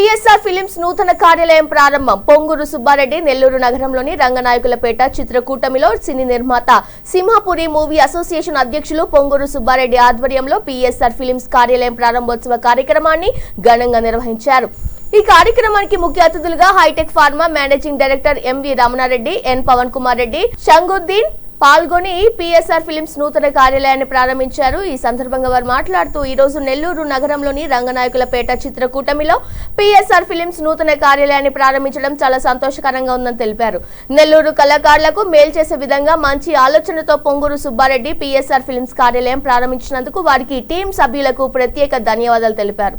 PSR films నూతన కార్యాలయం ప్రారంభం. పొంగూరు సుబ్బారెడ్డి నెల్లూరు నగరంలోని రంగనాయకులపేట చిత్రకూటమిలో సినీ నిర్మాత సింహాపురి మూవీ అసోసియేషన్ అధ్యక్షులు పొంగూరు సుబ్బారెడ్డి ఆధ్వర్యంలో పిఎస్ఆర్ ఫిలిమ్స్ కార్యాలయం ప్రారంభోత్సవ కార్యక్రమాన్ని ఘనంగా నిర్వహించారు. ఈ కార్యక్రమానికి ముఖ్య అతిథులుగా Hitech pharma managing director MV Ramana Reddy N Pavan Kumar Reddy Shamguddin పాల్గొని పిఎస్ఆర్ ఫిలిమ్స్ నూతన కార్యాలయాన్ని ప్రారంభించారు. ఈ సందర్భంగా వారు మాట్లాడుతూ ఈ రోజు నెల్లూరు నగరంలోని రంగనాయకులపేట చిత్రకూటమిలో పిఎస్ఆర్ ఫిలిమ్స్ నూతన కార్యాలయాన్ని ప్రారంభించడం చాలా సంతోషకరంగా ఉందని తెలిపారు. నెల్లూరు కళాకారులకు మేలు చేసే విధంగా మంచి ఆలోచనతో పొంగూరు సుబ్బారెడ్డి పిఎస్ఆర్ ఫిలిమ్స్ కార్యాలయం ప్రారంభించినందుకు వారికి టీం సభ్యులకు ప్రత్యేక ధన్యవాదాలు తెలిపారు.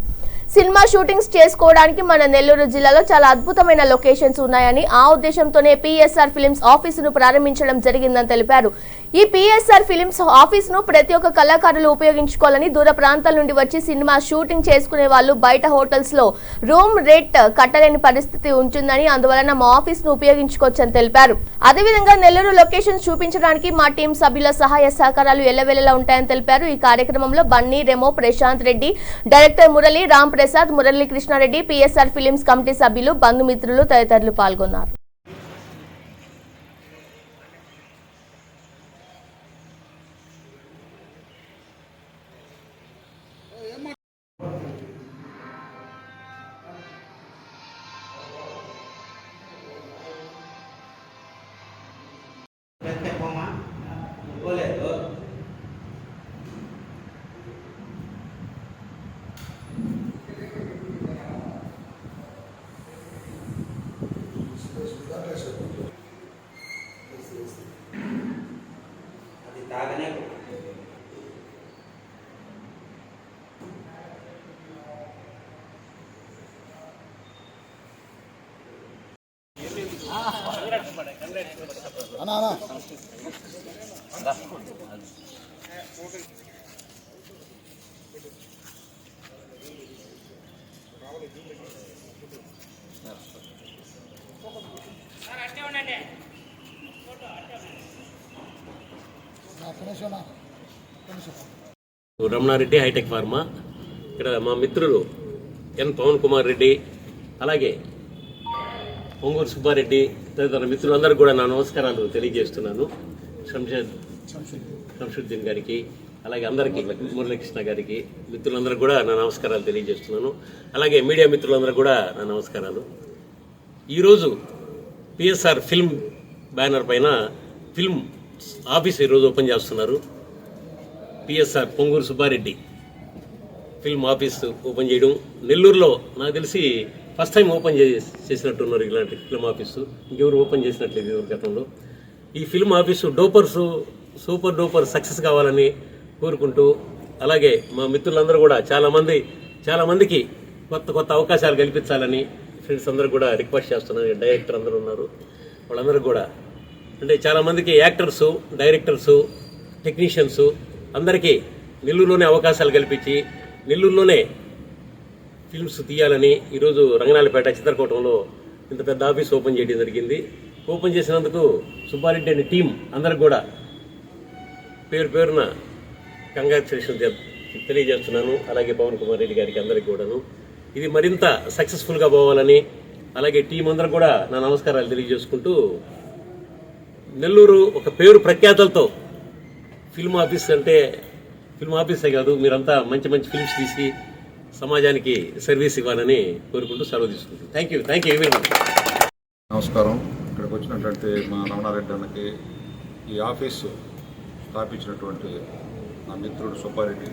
సినిమా షూటింగ్స్ చేసుకోవడానికి మన నెల్లూరు జిల్లాలో చాలా అద్భుతమైన లొకేషన్స్ ఉన్నాయని ఆ ఉద్దేశంతోనే పిఎస్ఆర్ ఫిలిమ్స్ ఆఫీసును ప్రారంభించడం జరిగిందని తెలిపారు. ఈ పిఎస్ఆర్ ఫిలిమ్స్ ఆఫీసును ప్రతి ఒక్క కళాకారులు ఉపయోగించుకోవాలని దూర ప్రాంతాల నుండి వచ్చి సినిమా షూటింగ్ చేసుకునే వాళ్ళు బయట హోటల్స్లో రూమ్ రేట్ కట్టలేని పరిస్థితి ఉంటుందని అందువలన మా ఆఫీస్ను ఉపయోగించుకోవచ్చని తెలిపారు. అదేవిధంగా నెల్లూరు లొకేషన్స్ చూపించడానికి మా టీం సభ్యుల సహాయ సహకారాలు ఎల్లవెల్లలా ఉంటాయని తెలిపారు. ఈ కార్యక్రమంలో Bunny Remo Prashanth Reddy director Murali Ram Prasad Muralikrishna Reddy PSR films committee సభ్యులు బంధుమిత్రులు తదితరులు పాల్గొన్నారు. అది తాగనే అన్నా అన్నా ఒక్క నిమిషం అన్నా. ఒక్క నిమిషం. Ramana Reddy Hitech pharma. ఇక్కడ మా మిత్రులు ఎన్ పవన్ కుమార్ రెడ్డి అలాగే పొంగూరు సుబ్బారెడ్డి తదితర మిత్రులందరూ కూడా నా నమస్కారాలు తెలియజేస్తున్నాను. శంషద్ శంషుద్దీన్ గారికి అలాగే అందరికీ మురళీకృష్ణ గారికి మిత్రులందరూ కూడా నా నమస్కారాలు తెలియజేస్తున్నాను. అలాగే మీడియా మిత్రులందరూ కూడా నా నమస్కారాలు. ఈరోజు పిఎస్ఆర్ ఫిల్మ్ బ్యానర్ పైన ఫిల్మ్ ఆఫీస్ ఈరోజు ఓపెన్ చేస్తున్నారు. PSR Ponguru Subbareddy film office open చేయడం. నెల్లూరులో నాకు తెలిసి ఫస్ట్ టైం ఓపెన్ చేసినట్టున్నారు ఇలాంటి ఫిల్మ్ ఆఫీసు. ఇంకెవరు ఓపెన్ చేసినట్లేదు ఎవరి గతంలో. ఈ ఫిల్మ్ ఆఫీసు డోపర్స్ సూపర్ డూపర్ సక్సెస్ కావాలని కోరుకుంటూ అలాగే మా మిత్రులందరూ కూడా చాలామంది చాలామందికి కొత్త కొత్త అవకాశాలు కల్పించాలని ఫ్రెండ్స్ అందరూ కూడా రిక్వెస్ట్ చేస్తున్నారు. డైరెక్టర్ అందరూ ఉన్నారు. వాళ్ళందరూ కూడా అంటే చాలామందికి యాక్టర్సు డైరెక్టర్సు టెక్నీషియన్స్ అందరికీ నెల్లూరులోనే అవకాశాలు కల్పించి నెల్లూరులోనే ఫిల్మ్స్ తీయాలని ఈరోజు రంగనాలపేట చిత్రకూటంలో ఇంత పెద్ద ఆఫీస్ ఓపెన్ చేయడం జరిగింది. ఓపెన్ చేసినందుకు సుబ్బారెడ్డి అనే టీం అందరికి కూడా పేరు పేరున కంగ్రాచులేషన్ తెలియజేస్తున్నాను. అలాగే పవన్ కుమార్ రెడ్డి గారికి అందరికి కూడాను. ఇది మరింత సక్సెస్ఫుల్గా పోవాలని అలాగే టీం అందరూ కూడా నా నమస్కారాలు తెలియజేసుకుంటూ నెల్లూరు ఒక పేరు ప్రఖ్యాతలతో ఫిల్మ్ ఆఫీస్ అంటే ఫిల్మ్ ఆఫీసే కాదు మీరంతా మంచి మంచి ఫిల్మ్స్ తీసి సమాజానికి సర్వీస్ ఇవ్వాలని కోరుకుంటూ సెలవు తీసుకుంటాను thank you thank you very much నమస్కారం. ఇక్కడికి వచ్చినటువంటి మా రమణారెడ్డి అన్నకి ఈ ఆఫీసు స్థాపించినటువంటి నా మిత్రుడు సుబ్బారెడ్డి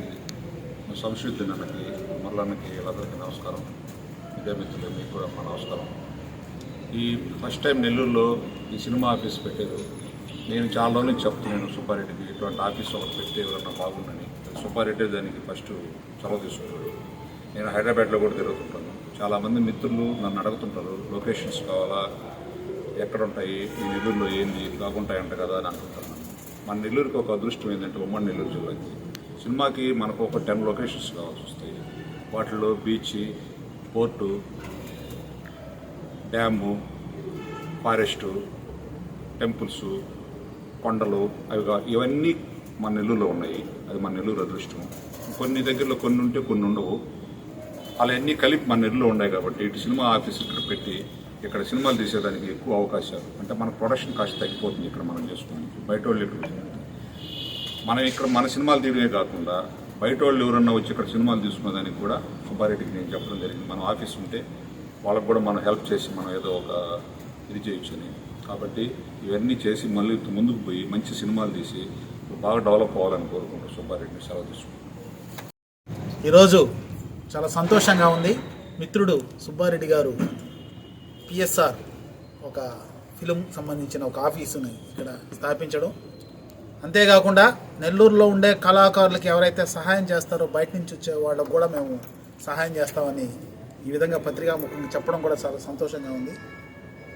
మా సంశుద్ధి అన్నకి మరలన్నకి వీళ్ళందరికీ నమస్కారం. ఇదే మిత్రులు మీకు కూడా మా నమస్కారం. ఈ ఫస్ట్ టైం నెల్లూరులో ఈ సినిమా ఆఫీస్ పెట్టారు నేను చాలా రోజులు చెప్తున్నాను సుబ్బారెడ్డికి ఇటువంటి ఆఫీస్ ఒకటి పెడితే ఎవరన్నా బాగుందని సుబ్బారెడ్డి దానికి ఫస్ట్ చొరవ తీసుకున్నాడు. నేను హైదరాబాద్లో కూడా తిరుగుతుంటాను. చాలామంది మిత్రులు నన్ను అడుగుతుంటారు లొకేషన్స్ కావాలా? ఎక్కడ ఉంటాయి ఈ నెల్లూరులో ఏంది? బాగుంటాయంట కదా అని అనుకుంటున్నాను మన నెల్లూరుకి ఒక అదృష్టం ఏంటంటే ఉమ్మడి నెల్లూరు జిల్లాకి సినిమాకి మనకు ఒక టెన్ లొకేషన్స్ కావాల్సి వస్తాయి. వాటిలో beach port dam forest temples కొండలు అవి ఇవన్నీ మన నెల్లూరులో ఉన్నాయి. అది మన నెల్లూరు అదృష్టం. కొన్ని దగ్గరలో కొన్ని ఉంటే కొన్ని ఉండవు. అవన్నీ కలిపి మన నెల్లూరులో ఉన్నాయి కాబట్టి ఇటు సినిమా ఆఫీస్ ఇక్కడ పెట్టి ఇక్కడ సినిమాలు తీసేదానికి ఎక్కువ అవకాశాలు. అంటే మన ప్రొడక్షన్ కాస్ట్ తగ్గిపోతుంది ఇక్కడ మనం చేసుకోవడానికి. బయట వాళ్ళు ఇక్కడ మనం ఇక్కడ మన సినిమాలు తీయడమే కాకుండా బయట వాళ్ళు ఎవరన్నా వచ్చి ఇక్కడ సినిమాలు తీసుకునేదానికి కూడా సుబ్బారెడ్డికి నేను చెప్పడం జరిగింది. మన ఆఫీస్ ఉంటే వాళ్ళకు కూడా మనం హెల్ప్ చేసి మనం ఏదో ఒక ఇది చేయొచ్చని. కాబట్టి ఇవన్నీ చేసి మళ్ళీ ముందుకు పోయి మంచి సినిమాలు తీసి బాగా డెవలప్ అవ్వాలని కోరుకుంటూ సుబ్బారెడ్డిని. సెలవు తీసుకుంటాం ఈరోజు చాలా సంతోషంగా ఉంది. మిత్రుడు సుబ్బారెడ్డి గారు పిఎస్ఆర్ ఒక ఫిలిం సంబంధించిన ఒక ఆఫీసుని ఇక్కడ స్థాపించడం. అంతేకాకుండా నెల్లూరులో ఉండే కళాకారులకి ఎవరైతే సహాయం చేస్తారో బయట నుంచి వచ్చే వాళ్ళకు కూడా మేము సహాయం చేస్తామని ఈ విధంగా పత్రికాముఖంగా చెప్పడం కూడా చాలా సంతోషంగా ఉంది.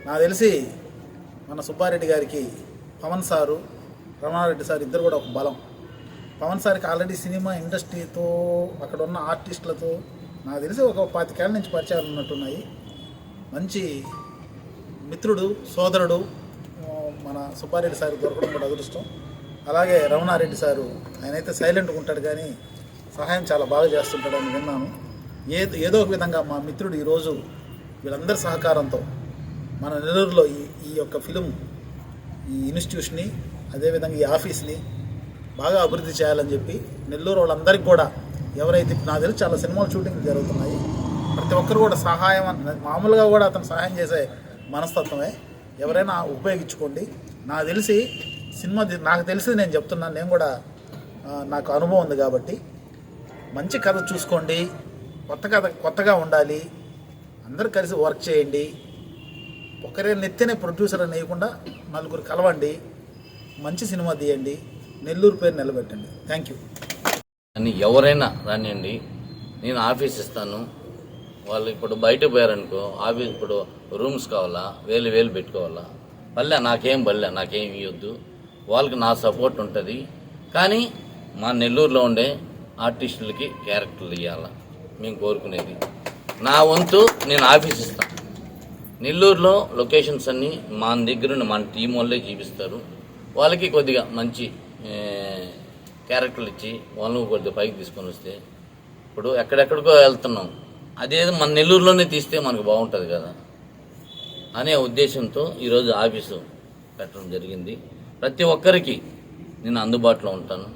నాకు తెలిసి మన సుబ్బారెడ్డి గారికి పవన్ సారు రమణారెడ్డి సార్ ఇద్దరు కూడా ఒక బలం. పవన్ సార్కి ఆల్రెడీ సినిమా ఇండస్ట్రీతో అక్కడ ఉన్న ఆర్టిస్టులతో నాకు తెలిసి ఒక పాతికేళ్ళ నుంచి పరిచయాలు ఉన్నట్టున్నాయి. మంచి మిత్రుడు సోదరుడు మన సుబ్బారెడ్డి సార్ దొరకడం కూడా అదృష్టం. అలాగే రమణారెడ్డి సారు ఆయనైతే సైలెంట్గా ఉంటాడు కానీ సహాయం చాలా బాగా చేస్తుంటాడని విన్నాను. ఏదో ఏదో ఒక విధంగా మా మిత్రుడు ఈరోజు వీళ్ళందరి సహకారంతో మన నెల్లూరులో ఈ ఈ యొక్క ఫిలిం ఈ ఇన్స్టిట్యూషన్ని అదేవిధంగా ఈ ఆఫీస్ని బాగా అభివృద్ధి చేయాలని చెప్పి నెల్లూరు వాళ్ళందరికీ కూడా ఎవరైతే నా తెలిసి చాలా సినిమాలు షూటింగ్ జరుగుతున్నాయి ప్రతి ఒక్కరు కూడా సహాయం మామూలుగా కూడా అతను సహాయం చేసే మనస్తత్వమే. ఎవరైనా ఉపయోగించుకోండి. నాకు తెలిసి సినిమా నాకు తెలిసి నేను చెప్తున్నాను నేను కూడా నాకు అనుభవం ఉంది కాబట్టి మంచి కథ చూసుకోండి. కొత్తగా కొత్తగా ఉండాలి. అందరు కలిసి వర్క్ చేయండి. ఒకరే నెత్తినే ప్రొడ్యూసర్ అని వేయకుండా నలుగురు కలవండి. మంచి సినిమా తీయండి. నెల్లూరు పేరు నిలబెట్టండి. థ్యాంక్ యూ అని ఎవరైనా రానివ్వండి నేను ఆఫీస్ ఇస్తాను. వాళ్ళు ఇప్పుడు బయట పోయారనుకో ఆఫీస్ ఇప్పుడు రూమ్స్ కావాలా? వేలు వేలు పెట్టుకోవాలా? పల్లె నాకేం బల్లె నాకేం ఇవ్వద్దు వాళ్ళకి నా సపోర్ట్ ఉంటుంది. కానీ మా నెల్లూరులో ఉండే ఆర్టిస్టులకి క్యారెక్టర్లు ఇవ్వాలా మేము కోరుకునేది. నా వంతు నేను ఆఫీస్ ఇస్తాను నెల్లూరులో లొకేషన్స్ అన్నీ మన దగ్గర మన టీం వాళ్ళే చూపిస్తారు. వాళ్ళకి కొద్దిగా మంచి క్యారెక్టర్లు ఇచ్చి వాళ్ళని కొద్దిగా పైకి తీసుకొని వస్తే ఇప్పుడు ఎక్కడెక్కడికో వెళ్తున్నాం. అదేదో మన నెల్లూరులోనే తీస్తే మనకు బాగుంటుంది కదా అనే ఉద్దేశంతో ఈరోజు ఆఫీసు పెట్టడం జరిగింది. ప్రతి ఒక్కరికి నేను అందుబాటులో ఉంటాను.